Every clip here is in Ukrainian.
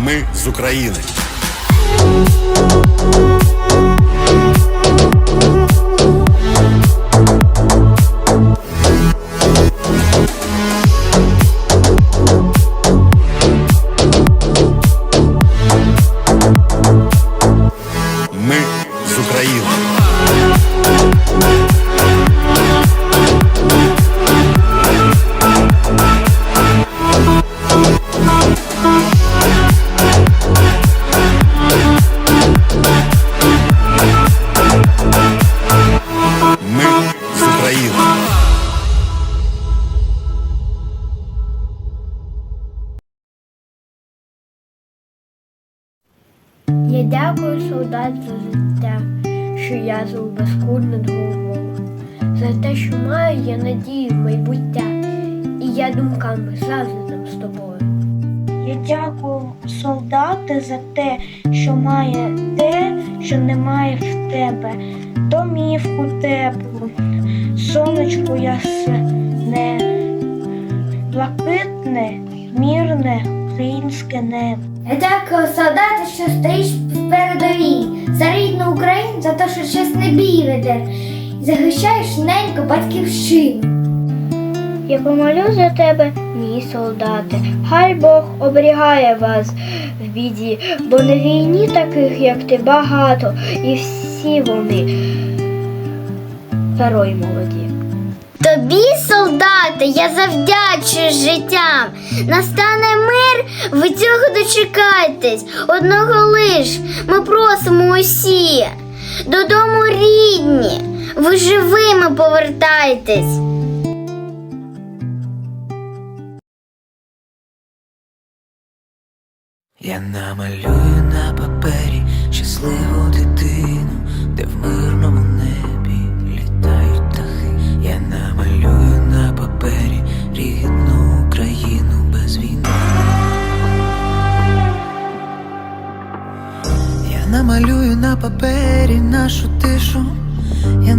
Ми з України. Дякую солдат за життя, що я зов без куль над за те, що маю я надію майбуття, і я думками завжди там з тобою. Я дякую солдати за те, що має те, що немає в тебе, домівку теплу, сонечко ясне, блакитне, мірне українське небо. Дякую солдати, що стоїш в передовій, за рідну Україну, за те, що чесний бій веде, захищаєш неньку батьківщину. Я помолю за тебе, мій солдати. Хай Бог оберігає вас в біді, бо на війні таких, як ти, багато, і всі вони герої молоді. Тобі, солдати, я завдячую життям. Настане мир, ви цього дочекайтесь. Одного лиш ми просимо усі. Додому рідні, ви живими повертайтесь. Я намалюю на папері щасливу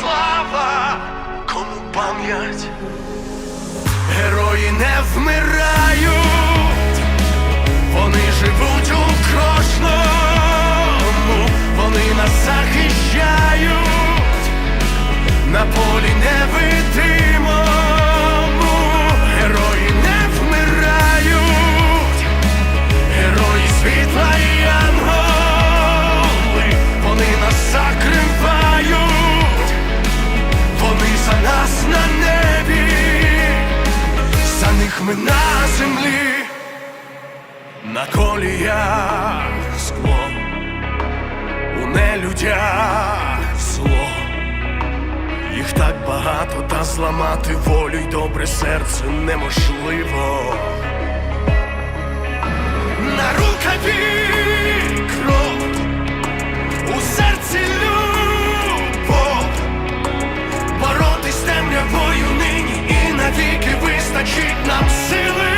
слава, кому пам'ять, герої не вмирають, вони живуть. можливо. На рукаві кров у серці любов, боротись темрявою нині і навіки вистачить нам сили.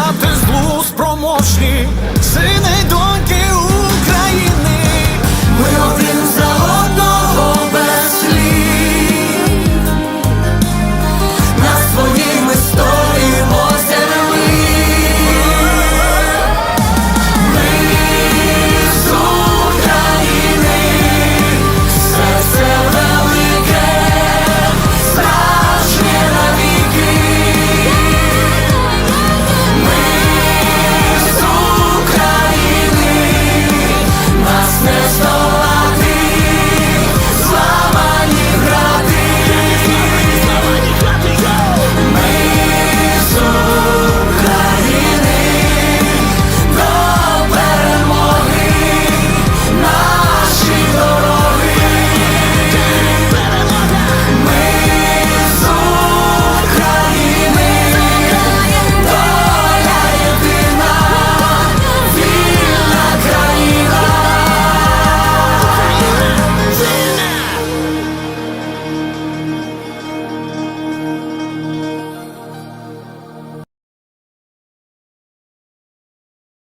Страждати злу спроможні,